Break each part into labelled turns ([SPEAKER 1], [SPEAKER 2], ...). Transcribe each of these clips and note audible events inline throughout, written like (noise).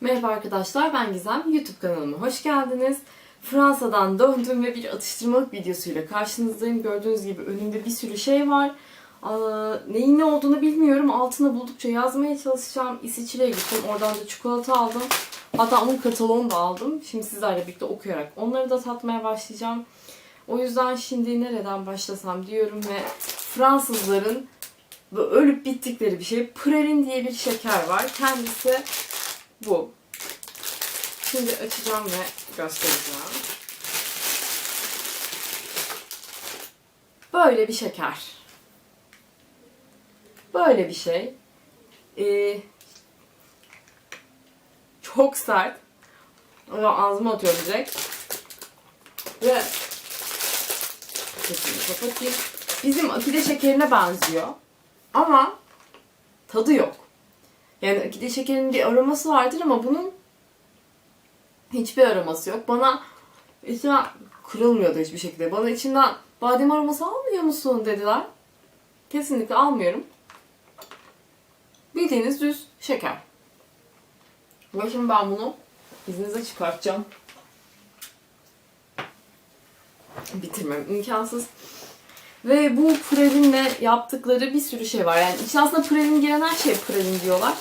[SPEAKER 1] Merhaba arkadaşlar ben Gizem. YouTube kanalıma hoş geldiniz. Fransa'dan döndüm ve bir atıştırmalık videosuyla karşınızdayım. Gördüğünüz gibi önümde bir sürü şey var. Aa, neyin ne olduğunu bilmiyorum. Altına buldukça yazmaya çalışacağım. İsviçre'ye gittim. Oradan da çikolata aldım. Hatta onun kataloğunu da aldım. Şimdi sizlerle birlikte okuyarak onları da tatmaya başlayacağım. O yüzden şimdi nereden başlasam diyorum ve Fransızların ölüp bittikleri bir şey. Pralin diye bir şeker var. Kendisi bu. Şimdi açacağım ve göstereceğim. Böyle bir şeker. Böyle bir şey. Ee, çok sert. Ama ağzıma atıyorum direkt. Ve Sesini kapatayım. Bizim akide şekerine benziyor. Ama tadı yok. Yani akide şekerinin bir aroması vardır ama bunun hiçbir aroması yok. Bana içinden kırılmıyordu hiçbir şekilde. Bana içinden badem aroması almıyor musun dediler. Kesinlikle almıyorum. Bildiğiniz düz şeker. Ve şimdi ben bunu izninizle çıkartacağım. Bitirmem imkansız. Ve bu pralinle yaptıkları bir sürü şey var. Yani içine aslında pralin giren her şey pralin diyorlar.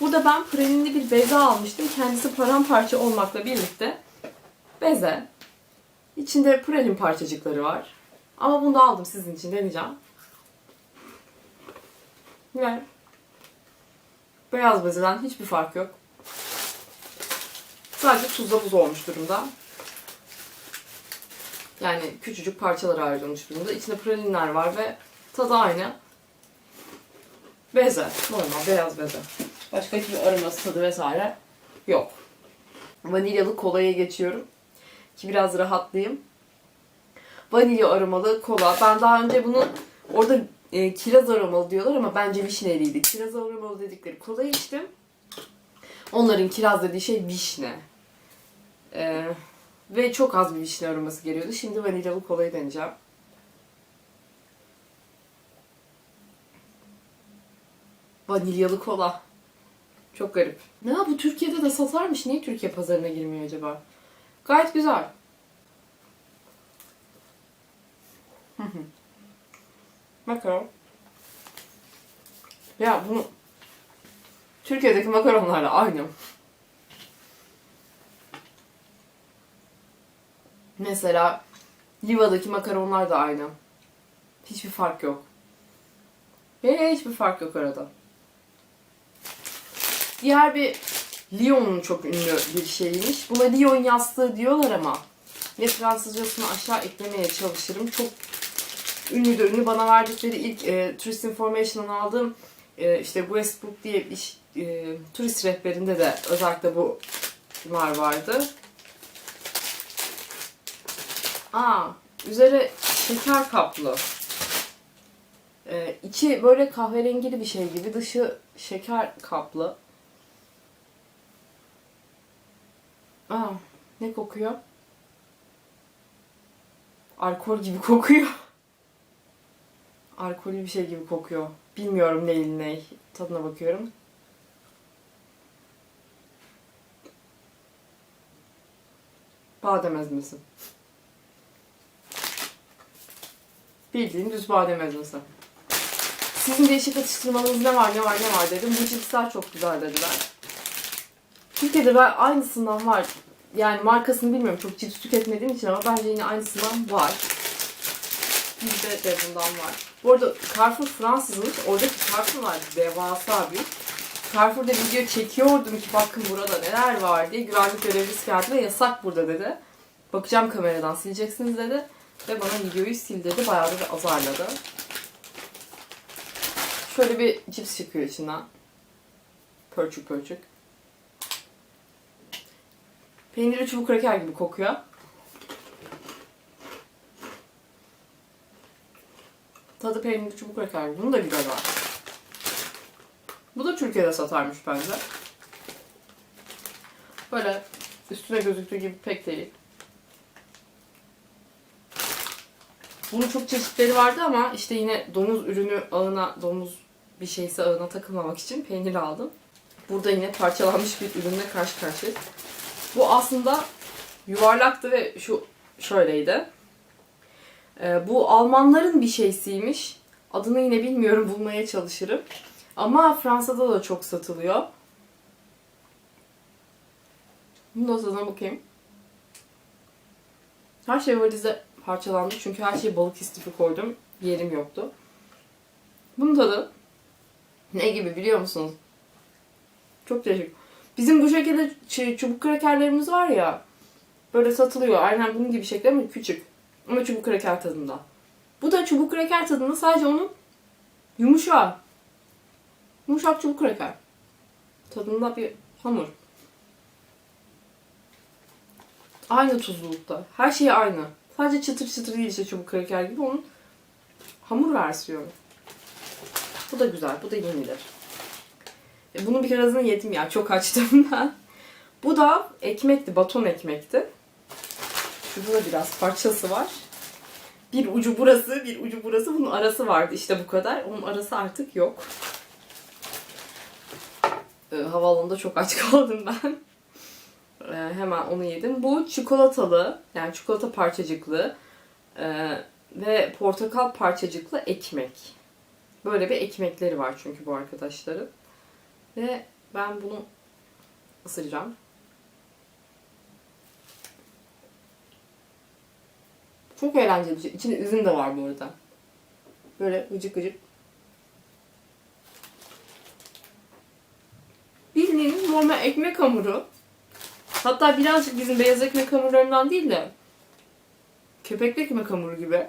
[SPEAKER 1] Burada ben pralinli bir beze almıştım. Kendisi paramparça olmakla birlikte beze. İçinde pralin parçacıkları var. Ama bunu da aldım sizin için deneyeceğim. Ve beyaz bezeden hiçbir fark yok. Sadece tuzla buz olmuş durumda. Yani küçücük parçalara ayrılmış durumda. İçinde pralinler var ve tadı aynı. Beze. Normal beyaz beze. Başka hiçbir aroması tadı vesaire yok. Vanilyalı kolaya geçiyorum. Ki biraz rahatlayayım. Vanilya aromalı kola. Ben daha önce bunu orada e, kiraz aromalı diyorlar ama bence vişneliydi. Kiraz aromalı dedikleri kola içtim. Onların kiraz dediği şey vişne. Eee ve çok az bir vişne aroması geliyordu. Şimdi vanilyalı kolayı deneyeceğim. Vanilyalı kola. Çok garip. Ne bu Türkiye'de de satarmış. Niye Türkiye pazarına girmiyor acaba? Gayet güzel. (laughs) Makaron. Ya bunu Türkiye'deki makaronlarla aynı. Mesela Liva'daki makaronlar da aynı. Hiçbir fark yok. Hiçbir fark yok arada. Diğer bir Lyon'un çok ünlü bir şeyiymiş. Buna Lyon yastığı diyorlar ama ne Fransızcasını aşağı eklemeye çalışırım. Çok ünlü de ünlü. Bana verdikleri ilk e, Tourist Information'dan aldığım e, işte Westbook diye bir e, turist rehberinde de özellikle bu var vardı. Aa, üzeri şeker kaplı. Ee, içi böyle kahverengili bir şey gibi, dışı şeker kaplı. Aa, ne kokuyor? Alkol gibi (laughs) kokuyor. Alkolü bir şey gibi kokuyor. Bilmiyorum neyin ne. Tadına bakıyorum. Badem ezmesi. Bildiğin düz badem ezmesi. Sizin değişik atıştırmanız ne var ne var ne var dedim. Bu cipsler çok güzel dediler. Türkiye'de ben aynısından var. Yani markasını bilmiyorum çok cips tüketmediğim için ama bence yine aynısından var. Bizde de bundan var. Bu arada Carrefour Fransızmış. Oradaki Carrefour var devasa büyük. Carrefour'da video çekiyordum ki bakın burada neler var diye. Güvenlik görevlisi geldi ve yasak burada dedi. Bakacağım kameradan sileceksiniz dedi. Ve bana videoyu sil dedi. Bayağı da bir azarladı. Şöyle bir cips çıkıyor içinden. Pörçük pörçük. Peynirli çubuk kraker gibi kokuyor. Tadı peynirli çubuk kraker. Bunun da güzel var. Bu da Türkiye'de satarmış bence. Böyle üstüne gözüktüğü gibi pek değil. Bunun çok çeşitleri vardı ama işte yine domuz ürünü ağına, domuz bir şeyse ağına takılmamak için peynir aldım. Burada yine parçalanmış bir ürünle karşı karşıyayız. Bu aslında yuvarlaktı ve şu şöyleydi. Ee, bu Almanların bir şeysiymiş. Adını yine bilmiyorum bulmaya çalışırım. Ama Fransa'da da çok satılıyor. Bunu da tadına bakayım. Her şey valize parçalandı çünkü her şeyi balık istifi koydum. Yerim yoktu. Bunun tadı ne gibi biliyor musunuz? Çok değişik. Bizim bu şekilde şey, çubuk krakerlerimiz var ya. Böyle satılıyor. Aynen bunun gibi şekli ama küçük. Ama çubuk kraker tadında. Bu da çubuk kraker tadında sadece onun yumuşağı. Yumuşak çubuk kraker. Tadında bir hamur. Aynı tuzlulukta. Her şey aynı. Sadece çıtır çıtır değil işte çubuk kraker gibi onun hamur versiyonu. Bu da güzel. Bu da yenilir. E, bunun bir keresini yedim ya. Çok açtım (laughs) ben. Bu da ekmekti. Baton ekmekti. Şurada da biraz parçası var. Bir ucu burası, bir ucu burası. Bunun arası vardı işte bu kadar. Onun arası artık yok. E, havaalanında çok aç (laughs) kaldım ben. E, hemen onu yedim. Bu çikolatalı, yani çikolata parçacıklı e, ve portakal parçacıklı ekmek. Böyle bir ekmekleri var çünkü bu arkadaşların. Ve ben bunu ısıracağım. Çok eğlenceli bir şey. İçinde üzüm de var bu arada. Böyle gıcık gıcık. Bildiğiniz normal ekmek hamuru. Hatta birazcık bizim beyaz ekmek hamurlarından değil de köpekli ekmek hamuru gibi.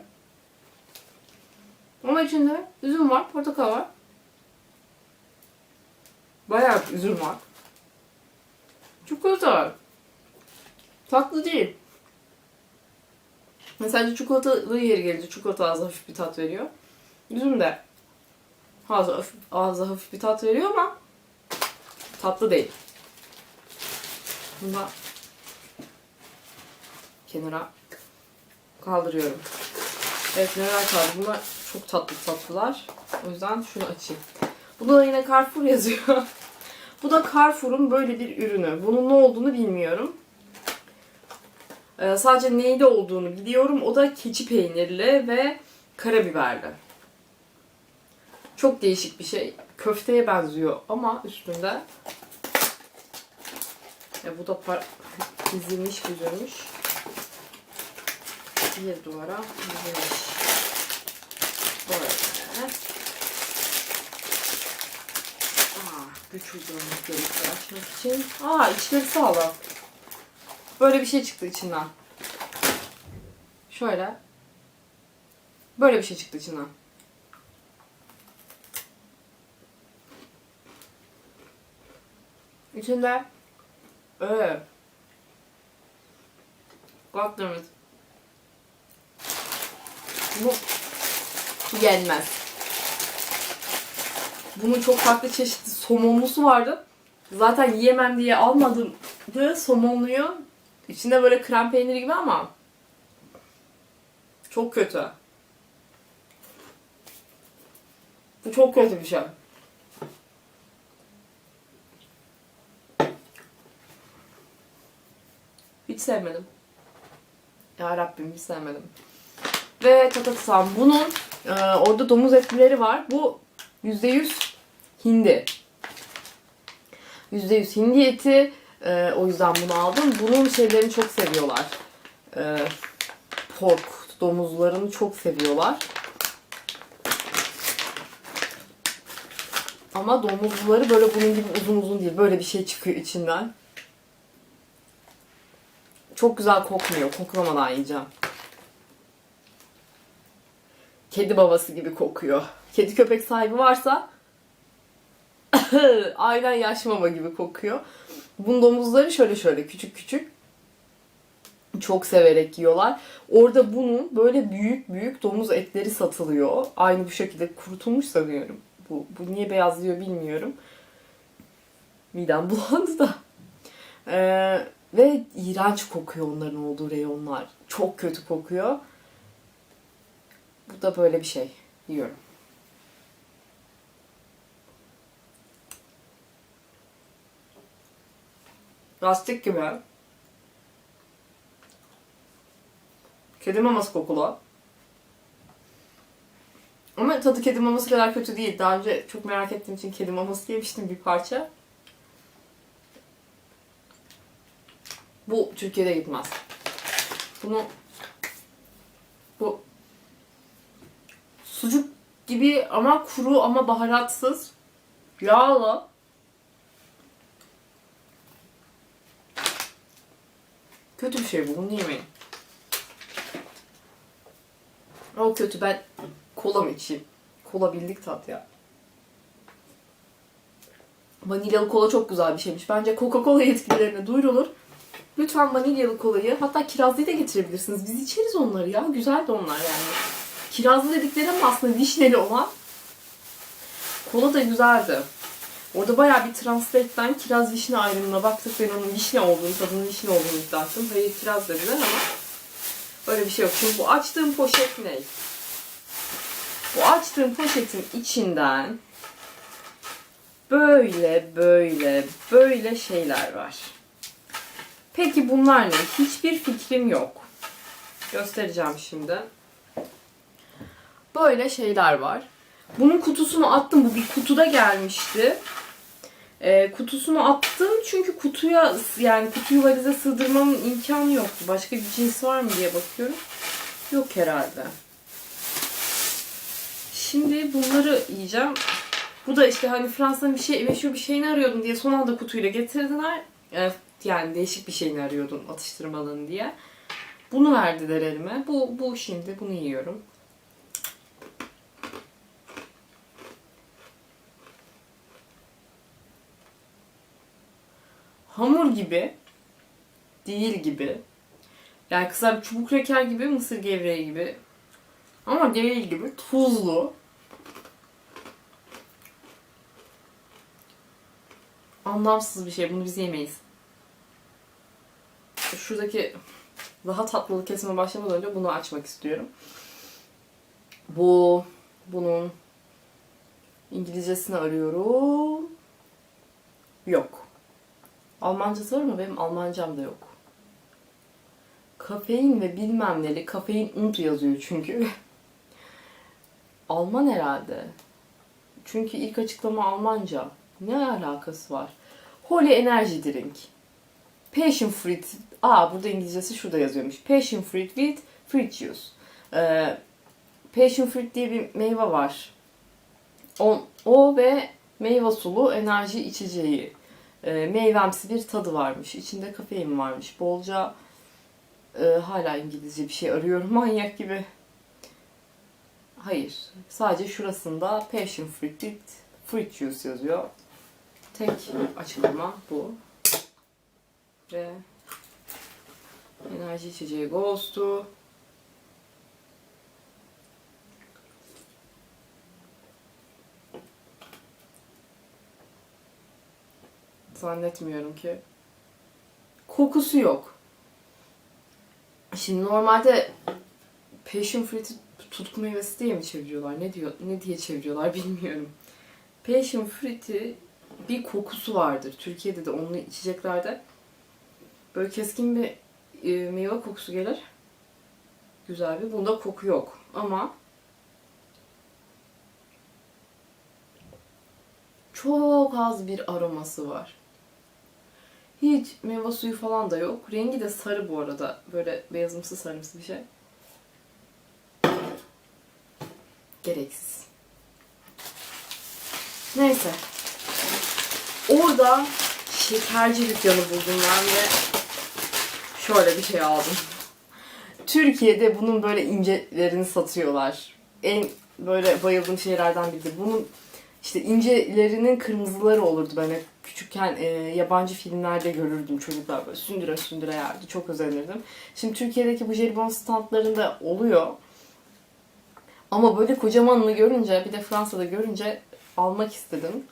[SPEAKER 1] Ama içinde üzüm var, portakal var. Bayağı üzüm var. Çikolata var. Tatlı değil. Mesela çikolatalı yeri gelince çikolata ağza hafif bir tat veriyor. Üzüm de ağza hafif, ağza hafif bir tat veriyor ama tatlı değil. Bunu da kenara kaldırıyorum. Evet neler kaldı? Bunlar çok tatlı tatlılar. O yüzden şunu açayım. Burada da yine Carrefour yazıyor. (laughs) Bu da Carrefour'un böyle bir ürünü. Bunun ne olduğunu bilmiyorum. Ee, sadece neyde olduğunu biliyorum. O da keçi peynirli ve karabiberli. Çok değişik bir şey. Köfteye benziyor ama üstünde. E, bu da dizilmiş güzelmiş. Bir duvara dizilmiş. Böyle. Aa, güç uygulamak gerekiyor açmak için. Aa içleri sağlam. Böyle bir şey çıktı içinden. Şöyle. Böyle bir şey çıktı içinden. İçinde öyle. Baktığımız bu yenmez. Bunun çok farklı çeşitli somonlusu vardı. Zaten yiyemem diye almadım. Böyle somonluyor. İçinde böyle krem peyniri gibi ama çok kötü. Bu çok kötü bir şey. Hiç sevmedim. Ya Rabbim hiç sevmedim. Ve tatatsam bunun e, orada domuz etleri var. Bu %100 hindi. %100 hindi eti. E, o yüzden bunu aldım. Bunun şeylerini çok seviyorlar. E, pork, domuzlarını çok seviyorlar. Ama domuzları böyle bunun gibi uzun uzun değil. Böyle bir şey çıkıyor içinden. Çok güzel kokmuyor. Koklamadan yiyeceğim. Kedi babası gibi kokuyor. Kedi köpek sahibi varsa (laughs) aynen yaş mama gibi kokuyor. Bunun domuzları şöyle şöyle küçük küçük. Çok severek yiyorlar. Orada bunun böyle büyük büyük domuz etleri satılıyor. Aynı bu şekilde kurutulmuş sanıyorum. Bu, bu niye beyazlıyor bilmiyorum. Midem (laughs) bulandı da. Ee, ve iğrenç kokuyor onların olduğu reyonlar. Çok kötü kokuyor. Bu da böyle bir şey. Yiyorum. Lastik gibi. Kedi maması kokulu. Ama tadı kedi maması kadar kötü değil. Daha önce çok merak ettiğim için kedi maması yemiştim bir parça. Bu Türkiye'de gitmez. Bunu bu sucuk gibi ama kuru ama baharatsız. Yağlı. Kötü bir şey bu. Bunu yemeyin. O kötü. Ben kola mı içeyim? Kola bildik tat ya. Vanilyalı kola çok güzel bir şeymiş. Bence Coca-Cola yetkililerine duyurulur. Lütfen vanilyalı kolayı hatta kirazlıyı da getirebilirsiniz. Biz içeriz onları ya. Güzel de onlar yani. Kirazlı dedikleri ama aslında vişneli olan. Kola da güzeldi. Orada bayağı bir translate'den kiraz vişne ayrımına baktık. Ben onun vişne olduğunu, tadının vişne olduğunu iddia ettim. Hayır kiraz dediler ama öyle bir şey yok. Şimdi bu açtığım poşet ne? Bu açtığım poşetin içinden böyle böyle böyle şeyler var. Peki bunlar ne? Hiçbir fikrim yok. Göstereceğim şimdi. Böyle şeyler var. Bunun kutusunu attım. Bu bir kutuda gelmişti. Ee, kutusunu attım çünkü kutuya yani kutuyu valize sığdırmamın imkanı yoktu. Başka bir cins var mı diye bakıyorum. Yok herhalde. Şimdi bunları yiyeceğim. Bu da işte hani Fransa'nın bir şey meşhur bir şeyini arıyordum diye son anda kutuyla getirdiler. Ee, yani değişik bir şeyini arıyordum atıştırmalığını diye. Bunu verdiler elime. Bu, bu şimdi bunu yiyorum. Hamur gibi değil gibi. Yani kısa bir çubuk reker gibi, mısır gevreği gibi. Ama değil gibi. Tuzlu. Anlamsız bir şey. Bunu biz yemeyiz. Şuradaki daha tatlılı kesime başlamadan önce bunu açmak istiyorum. Bu bunun İngilizcesini arıyorum. Yok. Almancası var mı? Benim Almancam da yok. Kafein ve bilmem neli. Kafein und yazıyor çünkü. (laughs) Alman herhalde. Çünkü ilk açıklama Almanca. Ne alakası var? Holy Energy Drink. Passion fruit. Aa burada İngilizcesi şurada yazıyormuş. Passion fruit with fruit juice. Ee, passion fruit diye bir meyve var. O, o ve meyve sulu enerji içeceği. Ee, meyvemsi bir tadı varmış. İçinde kafein varmış. Bolca e, hala İngilizce bir şey arıyorum (laughs) manyak gibi. Hayır. Sadece şurasında passion fruit with fruit juice yazıyor. Tek açıklama bu. Ve enerji içeceği Ghost'u. Zannetmiyorum ki. Kokusu yok. Şimdi normalde passion fruit'i tutku meyvesi diye mi çeviriyorlar? Ne diyor? Ne diye çeviriyorlar (laughs) bilmiyorum. Passion fruit'i bir kokusu vardır. Türkiye'de de onlu içeceklerde böyle keskin bir e, meyve kokusu gelir. Güzel bir. Bunda koku yok. Ama çok az bir aroması var. Hiç meyve suyu falan da yok. Rengi de sarı bu arada. Böyle beyazımsı sarımsı bir şey. Gereksiz. Neyse. Orada şekerci dükkanı buldum ben ve şöyle bir şey aldım. Türkiye'de bunun böyle incelerini satıyorlar. En böyle bayıldığım şeylerden biri. Bunun işte incelerinin kırmızıları olurdu ben hep küçükken e, yabancı filmlerde görürdüm çocuklar böyle sündüre sündüre yerdi. Çok özenirdim. Şimdi Türkiye'deki bu jelibon standlarında oluyor. Ama böyle kocamanını görünce bir de Fransa'da görünce almak istedim.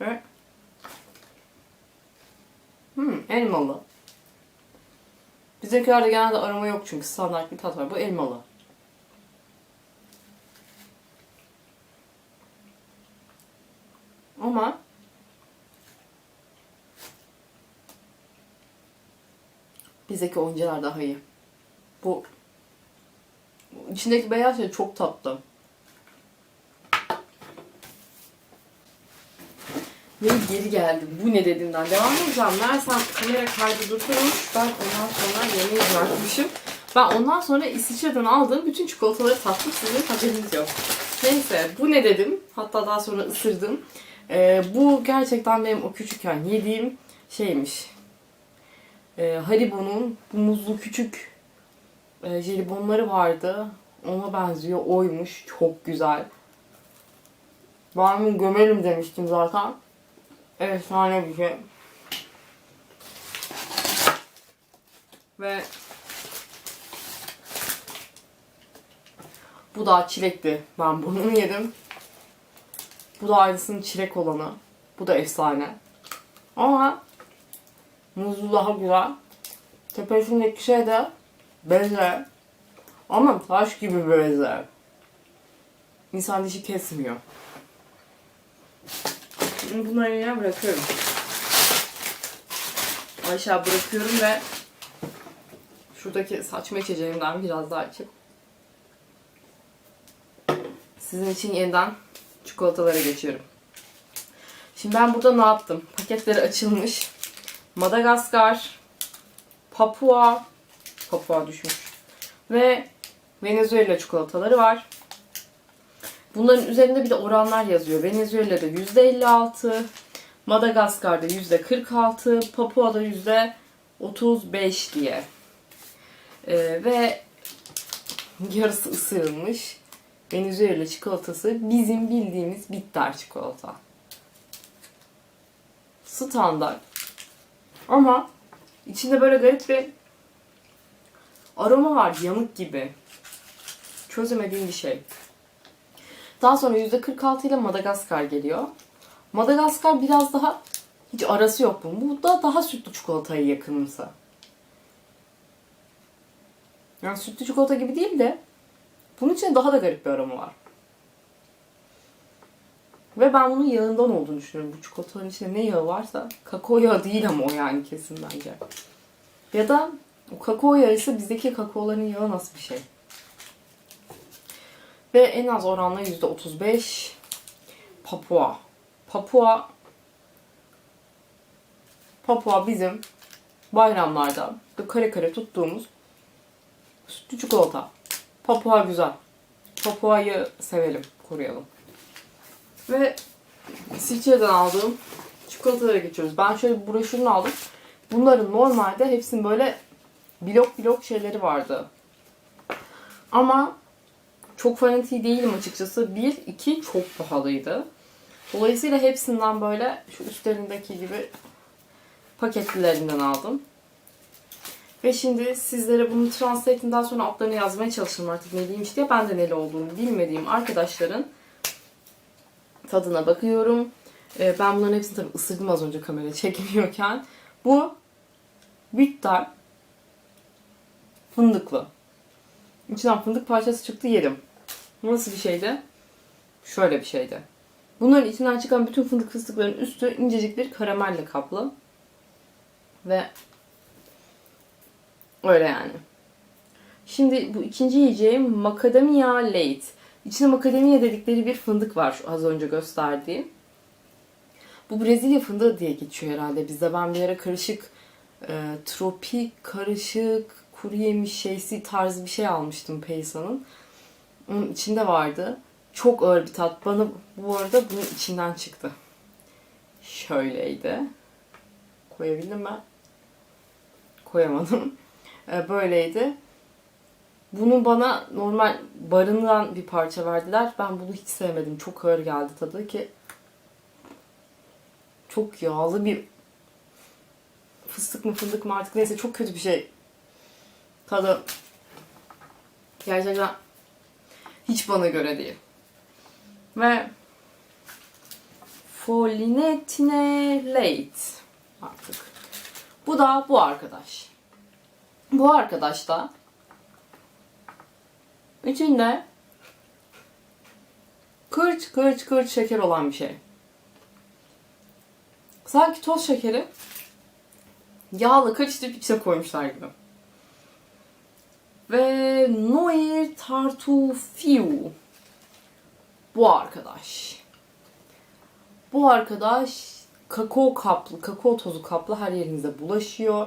[SPEAKER 1] Ve hmm, elmalı. Bizdekilerde genelde aroma yok çünkü standart bir tat var. Bu elmalı. Ama bizdeki oyuncular daha iyi. Bu içindeki beyaz şey çok tatlı. Ve geri geldim. Bu ne dediğimden devam edeceğim. Meğersem kamera kaydı durmuş. Ben ondan sonra yemeği bırakmışım. Ben ondan sonra İsviçre'den aldığım bütün çikolataları tattım. Sizin haberiniz yok. Neyse bu ne dedim. Hatta daha sonra ısırdım. Ee, bu gerçekten benim o küçükken yediğim şeymiş. Ee, Haribo'nun bu muzlu küçük e, jelibonları vardı. Ona benziyor. Oymuş. Çok güzel. Ben bunu gömerim demiştim zaten. Efsane bir şey. Ve bu da çilekti. Ben bunu yedim. Bu da aynısının çilek olanı. Bu da efsane. Ama muzlu daha güzel. Tepesindeki şey de beze. Ama taş gibi beze. İnsan dişi kesmiyor. Bunları yerine bırakıyorum. Aşağı bırakıyorum ve şuradaki saçma içeceğimden biraz daha içip sizin için yeniden çikolatalara geçiyorum. Şimdi ben burada ne yaptım? Paketleri açılmış. Madagaskar, Papua, Papua düşmüş ve Venezuela çikolataları var. Bunların üzerinde bir de oranlar yazıyor. Venezuela'da %56, Madagaskar'da %46, Papua'da %35 diye. Ee, ve yarısı ısırılmış. Venezuela çikolatası bizim bildiğimiz bitter çikolata. Standart. Ama içinde böyle garip bir aroma var yanık gibi. Çözemediğim bir şey. Daha sonra %46 ile Madagaskar geliyor. Madagaskar biraz daha hiç arası yok bunun. Bu da daha sütlü çikolataya yakınımsa. Yani sütlü çikolata gibi değil de bunun içinde daha da garip bir aroma var. Ve ben bunun yağından olduğunu düşünüyorum. Bu çikolatanın içinde ne yağı varsa kakao yağı değil ama o yani kesin bence. Ya da o kakao yağı ise bizdeki kakaoların yağı nasıl bir şey? Ve en az oranla %35 Papua. Papua Papua bizim bayramlarda kare kare tuttuğumuz sütlü çikolata. Papua güzel. Papua'yı sevelim, koruyalım. Ve İsviçre'den aldığım çikolatalara geçiyoruz. Ben şöyle bir broşürünü aldım. Bunların normalde hepsinin böyle blok blok şeyleri vardı. Ama çok fanatik değilim açıkçası. Bir, iki çok pahalıydı. Dolayısıyla hepsinden böyle şu üstlerindeki gibi paketlilerinden aldım. Ve şimdi sizlere bunu translate'inden sonra altlarına yazmaya çalışırım artık ne değilmiş diye. Ben de neli olduğunu bilmediğim arkadaşların tadına bakıyorum. Ee, ben bunların hepsini tabii ısırdım az önce kamera çekmiyorken. Bu bitter fındıklı. İçinden fındık parçası çıktı yedim. Nasıl bir şeydi? Şöyle bir şeydi. Bunların içinden çıkan bütün fındık fıstıkların üstü incecik bir karamelle kaplı. Ve öyle yani. Şimdi bu ikinci yiyeceğim macadamia late. İçinde macadamia dedikleri bir fındık var az önce gösterdiğim. Bu Brezilya fındığı diye geçiyor herhalde bizde. Ben bir ara karışık e, tropik karışık kuru yemiş şeysi tarzı bir şey almıştım Peysa'nın. Onun içinde vardı. Çok ağır bir tat. Bana bu arada bunun içinden çıktı. Şöyleydi. Koyabildim mi? Koyamadım. (laughs) E, böyleydi. Bunu bana normal barından bir parça verdiler. Ben bunu hiç sevmedim. Çok ağır geldi tadı ki çok yağlı bir fıstık mı fındık mı artık neyse çok kötü bir şey. Tadı gerçekten hiç bana göre değil. Ve Folinetine Late artık. Bu da bu arkadaş. Bu arkadaş da içinde kırç kırç kırç şeker olan bir şey. Sanki toz şekeri Yağla karıştırıp içine koymuşlar gibi. Ve Noir Tartufiu. Bu arkadaş. Bu arkadaş kakao kaplı, kakao tozu kaplı her yerinize bulaşıyor.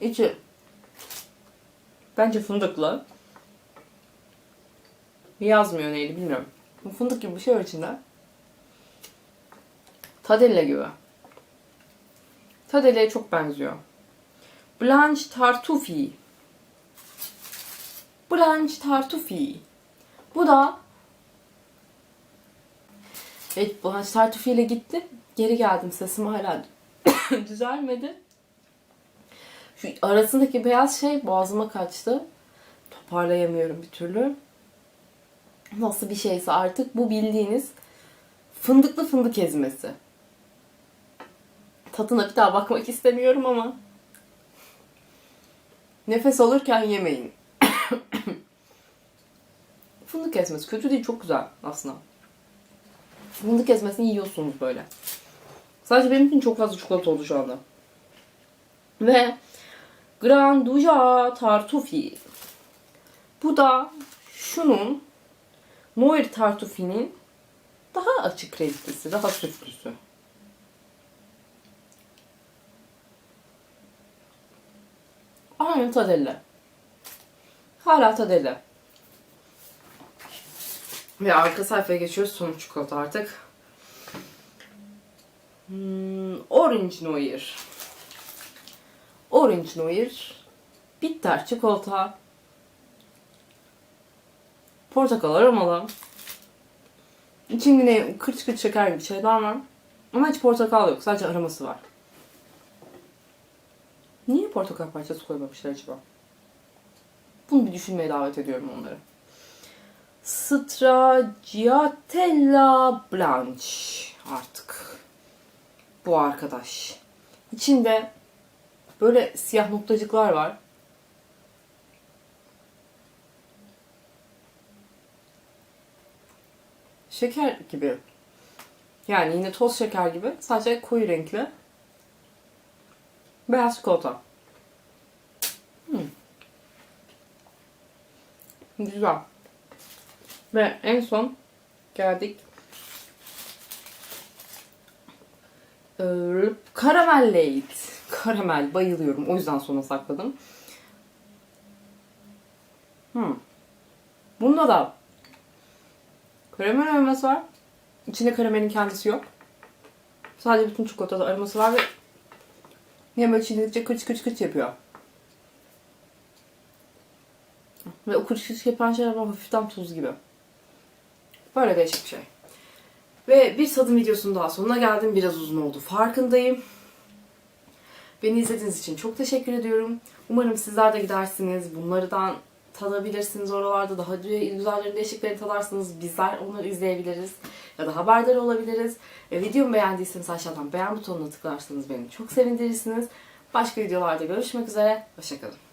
[SPEAKER 1] İçi bence fındıklı. Yazmıyor neydi bilmiyorum. Fındık gibi bir şey var içinde. Tadelle gibi. Tadelle'ye çok benziyor. Blanche Tartufi. Blanche Tartufi. Bu da Evet Blanche Tartufi ile gittim. Geri geldim. Sesim hala (coughs) düzelmedi. Şu arasındaki beyaz şey boğazıma kaçtı. Toparlayamıyorum bir türlü. Nasıl bir şeyse artık bu bildiğiniz fındıklı fındık ezmesi. Tadına bir daha bakmak istemiyorum ama nefes alırken yemeyin. (coughs) fındık ezmesi kötü değil çok güzel aslında. Fındık ezmesini yiyorsunuz böyle. Sadece benim için çok fazla çikolata oldu şu anda. Ve Granduja Tartufi. Bu da şunun Noir Tartufi'nin daha açık renklisi, daha sütlüsü. Aynı Tadelle. Hala Tadelle. Ve arka sayfaya geçiyoruz. Son çikolata artık. Hmm, Orange Noir. Orange Noir. Bitter çikolata. Portakal aromalı. İçinde kırç kırç şeker gibi şeyler var. Ama hiç portakal yok. Sadece aroması var. Niye portakal parçası koymamışlar acaba? Bunu bir düşünmeye davet ediyorum onları. Stracciatella Blanche artık. Bu arkadaş. İçinde böyle siyah noktacıklar var. Şeker gibi. Yani yine toz şeker gibi. Sadece koyu renkli. Beyaz çikolata. Hmm. Güzel. Ve en son geldik. Ee, Karamel Late. Karamel bayılıyorum. O yüzden sona sakladım. Hmm. Bunda da karamel aroması var. İçinde karamelin kendisi yok. Sadece bütün çikolata aroması var ve hem böyle çiğnedikçe kıç kıç kıç yapıyor. Ve o kıç kıç yapan şeyler böyle hafiften tuz gibi. Böyle değişik bir şey. Ve bir tadım videosunun daha sonuna geldim. Biraz uzun oldu farkındayım. Beni izlediğiniz için çok teşekkür ediyorum. Umarım sizler de gidersiniz. Bunlardan tadabilirsiniz oralarda. Daha güzellerin değişiklerini tadarsınız. Bizler onları izleyebiliriz. Ya da haberdar olabiliriz. Ve videomu beğendiyseniz aşağıdan beğen butonuna tıklarsanız beni çok sevindirirsiniz. Başka videolarda görüşmek üzere. Hoşçakalın.